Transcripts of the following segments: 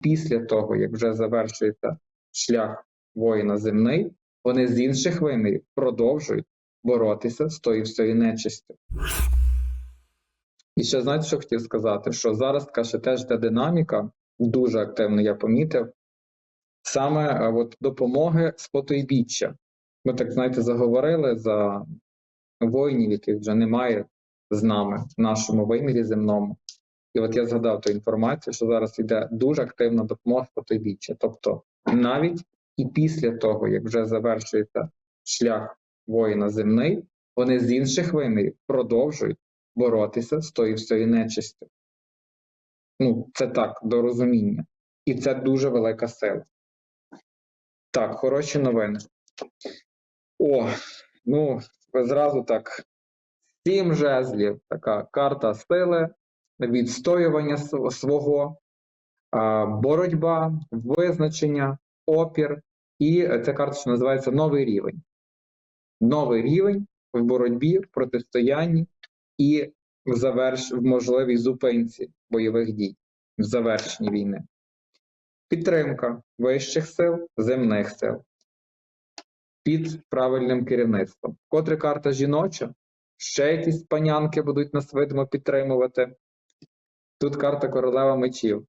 після того, як вже завершується шлях воїна земний, вони з інших вимірів продовжують боротися з тою всією нечистю. І ще знаєте, що хотів сказати? Що зараз така ще теж та динаміка, дуже активно я помітив, саме е, от, допомоги з потойбіччя. Ми так, знаєте, заговорили за воїнів, яких вже немає з нами в нашому вимірі земному. І от я згадав ту інформацію, що зараз йде дуже активна допомога з потойбіччя. Тобто навіть і після того, як вже завершується шлях воїна земний, вони з інших вимірів продовжують боротися з тою всією нечистю. Ну, це так, до розуміння. І це дуже велика сила. Так, хороші новини. О, ну, зразу так. Сім жезлів, така карта сили, відстоювання свого, боротьба, визначення, опір. І ця карта що називається новий рівень. Новий рівень в боротьбі, в протистоянні і в, заверш... в можливій зупинці бойових дій, в завершенні війни. Підтримка вищих сил, земних сил під правильним керівництвом. Котре карта жіноча, ще якісь панянки будуть нас видимо підтримувати. Тут карта королева мечів.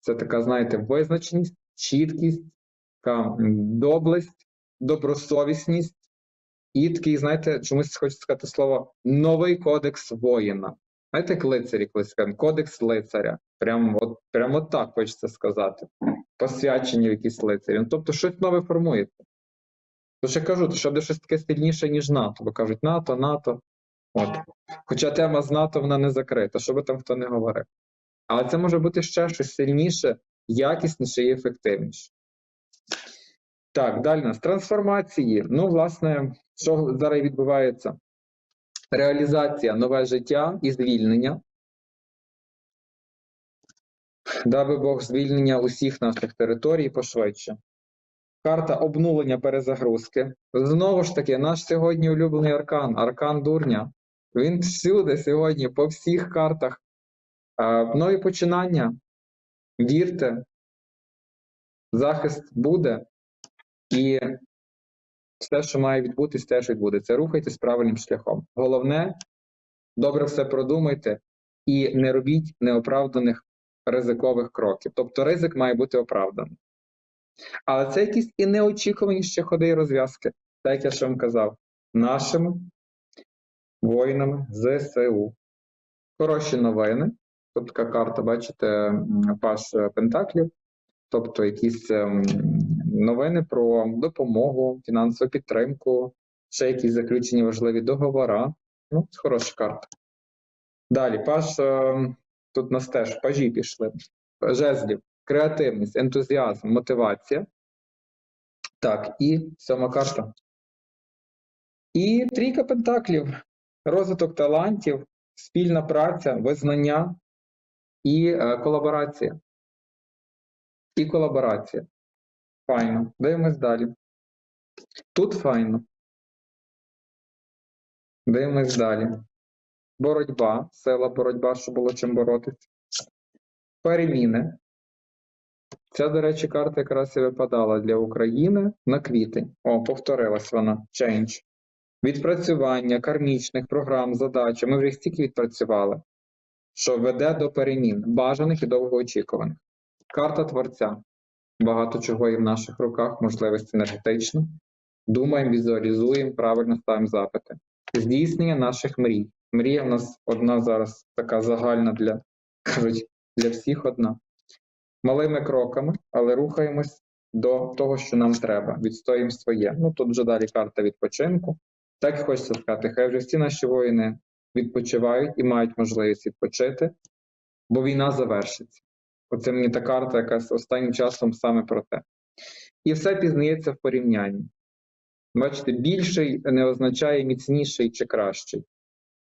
Це така, знаєте, визначеність, чіткість, така доблесть, добросовісність і такий, знаєте, чомусь хочеться сказати слово новий кодекс воїна. Знаєте, як лицарі колись кажуть, кодекс лицаря. Прямо от, прямо так хочеться сказати. Посвячені в якісь лицарі. Ну, тобто щось нове формується. Тож я кажу, що буде щось таке сильніше, ніж НАТО, бо кажуть НАТО, НАТО. От. Хоча тема з НАТО вона не закрита, що би там хто не говорив. Але це може бути ще щось сильніше, якісніше і ефективніше. Так, далі нас трансформації. Ну, власне, що зараз відбувається? Реалізація, нове життя і звільнення. Даби Бог звільнення усіх наших територій пошвидше. Карта обнулення перезагрузки. Знову ж таки, наш сьогодні улюблений аркан, аркан дурня. Він всюди сьогодні, по всіх картах. Нові починання. Вірте, захист буде, і все, що має відбутись, теж відбудеться. Рухайтесь правильним шляхом. Головне, добре все продумайте і не робіть неоправданих ризикових кроків. Тобто ризик має бути оправданий. Але це якісь і неочікувані ще ходи і розв'язки, так як я ще вам казав, нашими воїнами ЗСУ. Хороші новини. Тут така карта, бачите, паш е, Пентаклів, тобто якісь ем, новини про допомогу, фінансову підтримку, ще якісь заключені важливі договори. Ну, хороша карта. Далі, паш, ем, тут нас теж пажі пішли. Жезлів, креативність, ентузіазм, мотивація. Так, і сьома карта. І трійка пентаклів, розвиток талантів, спільна праця, визнання і е, колаборація. І колаборація. Файно. Дивимось далі. Тут файно. Дивимось далі. Боротьба, сила боротьба, щоб було чим боротися. Переміни. Ця, до речі, карта якраз і випадала для України на квітень. О, повторилась вона. Change. Відпрацювання кармічних програм, задач. Ми вже їх стільки відпрацювали, що веде до перемін, бажаних і довгоочікуваних. Карта творця. Багато чого є в наших руках, можливість енергетична. Думаємо, візуалізуємо, правильно ставимо запити. Здійснення наших мрій. Мрія в нас одна зараз така загальна для, кажуть, для всіх одна. Малими кроками, але рухаємось до того, що нам треба. Відстоїмо своє. Ну тут вже далі карта відпочинку. Так і хочеться сказати, хай вже всі наші воїни відпочивають і мають можливість відпочити, бо війна завершиться. Оце мені та карта, якась останнім часом саме про те. І все пізнається в порівнянні. Бачите, більший не означає міцніший чи кращий.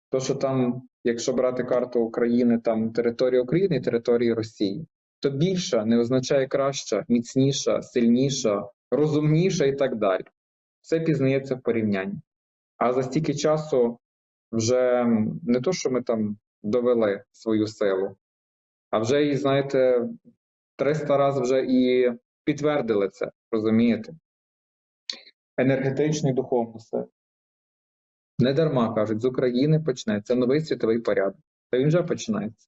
То, що там, якщо брати карту України, там територія України і території Росії, то більша не означає краща, міцніша, сильніша, розумніша і так далі. Все пізнається в порівнянні. А за стільки часу вже не то, що ми там довели свою силу, а вже і, знаєте, 300 разів вже і підтвердили це, розумієте? Енергетичний духовний світ. Не дарма кажуть, з України почнеться новий світовий порядок. Та він вже починається.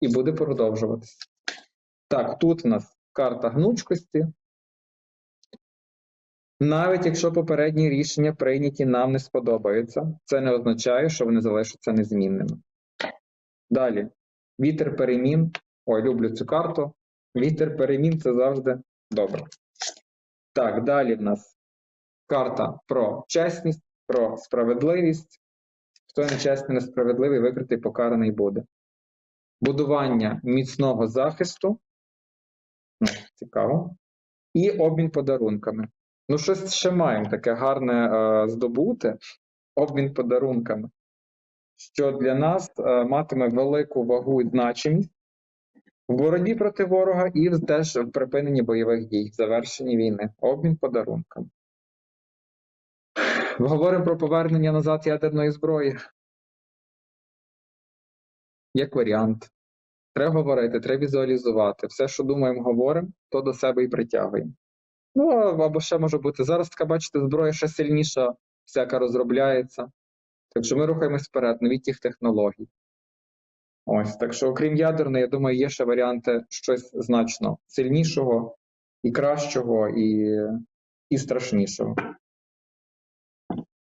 І буде продовжуватися. Так, тут в нас карта гнучкості. Навіть якщо попередні рішення прийняті нам не сподобаються, це не означає, що вони залишаться незмінними. Далі. Вітер перемін. Ой, люблю цю карту. Вітер перемін це завжди добре. Так, далі в нас карта про чесність, про справедливість. Хто нечесний, несправедливий, викритий, покараний буде. Будування міцного захисту. Цікаво. І обмін подарунками. Ну, щось ще маємо таке гарне е, здобути. Обмін подарунками, що для нас е, матиме велику вагу і значимість в боротьбі проти ворога і теж в припиненні бойових дій, завершенні війни. Обмін подарунками. Говоримо про повернення назад ядерної зброї. Як варіант. Треба говорити, треба візуалізувати. Все, що думаємо, говоримо, то до себе і притягуємо. Ну, або ще може бути. Зараз така, бачите, зброя ще сильніша, всяка розробляється. Так що ми рухаємось вперед, новітніх технологій. Ось, так що, окрім ядерної, я думаю, є ще варіанти щось значно сильнішого, і кращого, і, і страшнішого.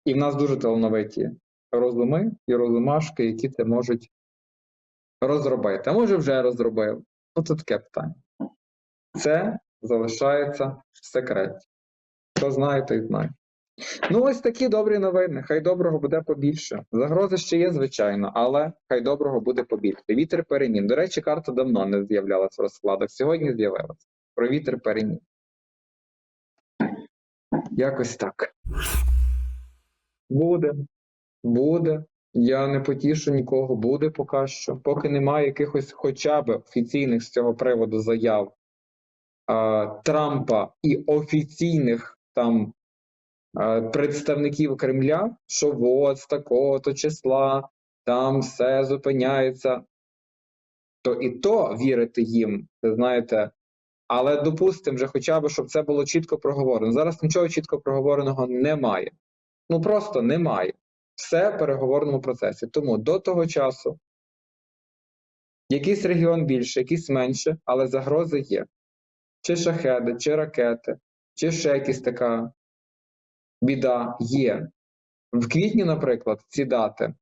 І в нас дуже талановиті розуми і розумашки, які це можуть розробити. А може вже розробили. Ну, це таке питання. Це залишається в секреті. Хто знає, той знає. Ну, ось такі добрі новини. Хай доброго буде побільше. Загрози ще є, звичайно, але хай доброго буде побільше. Вітер перемін. До речі, карта давно не з'являлась в розкладах. Сьогодні з'явилась. Про вітер перемін. Якось так. Буде. Буде. Я не потішу нікого, буде поки що. Поки немає якихось хоча б офіційних з цього приводу заяв Трампа і офіційних там представників Кремля, що от з такого-то числа там все зупиняється, то і то вірити їм, ви знаєте. Але допустимо вже хоча б, щоб це було чітко проговорено. Зараз нічого чітко проговореного немає. Ну просто немає. Все в переговорному процесі. Тому до того часу якийсь регіон більше, якийсь менше, але загрози є. Чи шахеди, чи ракети, чи ще якась така біда є. В квітні, наприклад, ці дати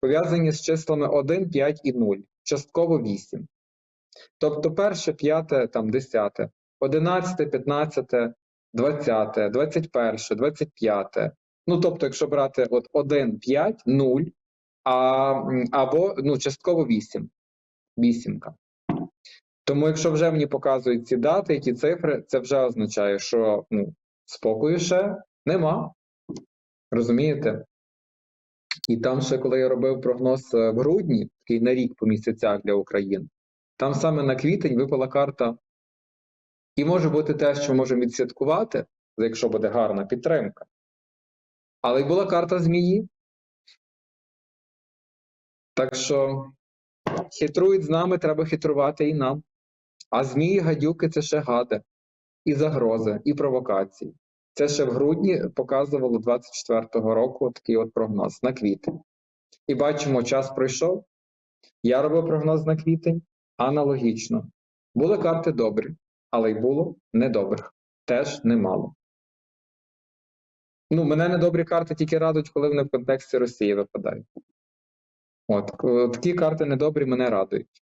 пов'язані з числами 1, 5 і 0, частково 8. Тобто перше, п'яте, там, десяте, 11, 15, 20, 21, 25. Ну, тобто, якщо брати от 1, 5, 0, а, або ну, частково 8. Вісімка. Тому, якщо вже мені показують ці дати, ті цифри, це вже означає, що ну, спокою ще нема. Розумієте? І там ще, коли я робив прогноз е, в грудні, такий на рік по місяцях для України, там саме на квітень випала карта. І може бути те, що можемо відсвяткувати, якщо буде гарна підтримка. Але й була карта змії. Так що хитрують з нами, треба хитрувати і нам. А змії, гадюки це ще гади, і загрози, і провокації. Це ще в грудні показувало 24-го року такий от прогноз на квітень. І бачимо, час пройшов. Я робив прогноз на квітень аналогічно. Були карти добрі, але й було недобрих. Теж немало. Ну, мене недобрі карти тільки радують, коли вони в контексті Росії випадають. От, к- такі карти недобрі мене радують,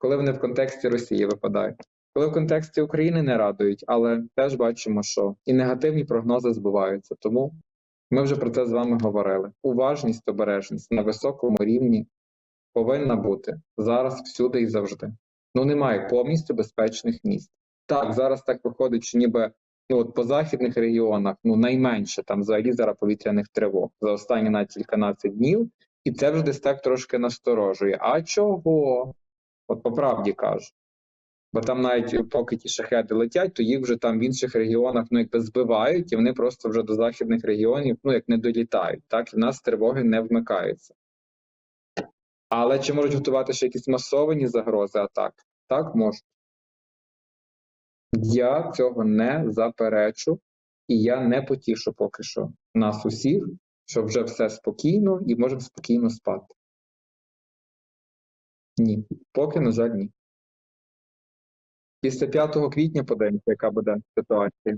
коли вони в контексті Росії випадають. Коли в контексті України не радують, але теж бачимо, що і негативні прогнози збуваються. Тому ми вже про це з вами говорили. Уважність, обережність на високому рівні повинна бути зараз, всюди і завжди. Ну, немає повністю безпечних місць. Так, зараз так виходить, що ніби ну, от по західних регіонах ну, найменше там взагалі зараз повітряних тривог за останні навіть кільканадцять днів, і це вже десь так трошки насторожує. А чого? От по правді кажу. Бо там навіть поки ті шахеди летять, то їх вже там в інших регіонах ну, якби збивають, і вони просто вже до західних регіонів ну, як не долітають. Так, і в нас тривоги не вмикаються. Але чи можуть готувати ще якісь масовані загрози атак? Так, можуть. Я цього не заперечу, і я не потішу поки що нас усіх, що вже все спокійно і можемо спокійно спати. Ні, поки, на жаль, ні. Після 5 квітня подивимося, яка буде ситуація.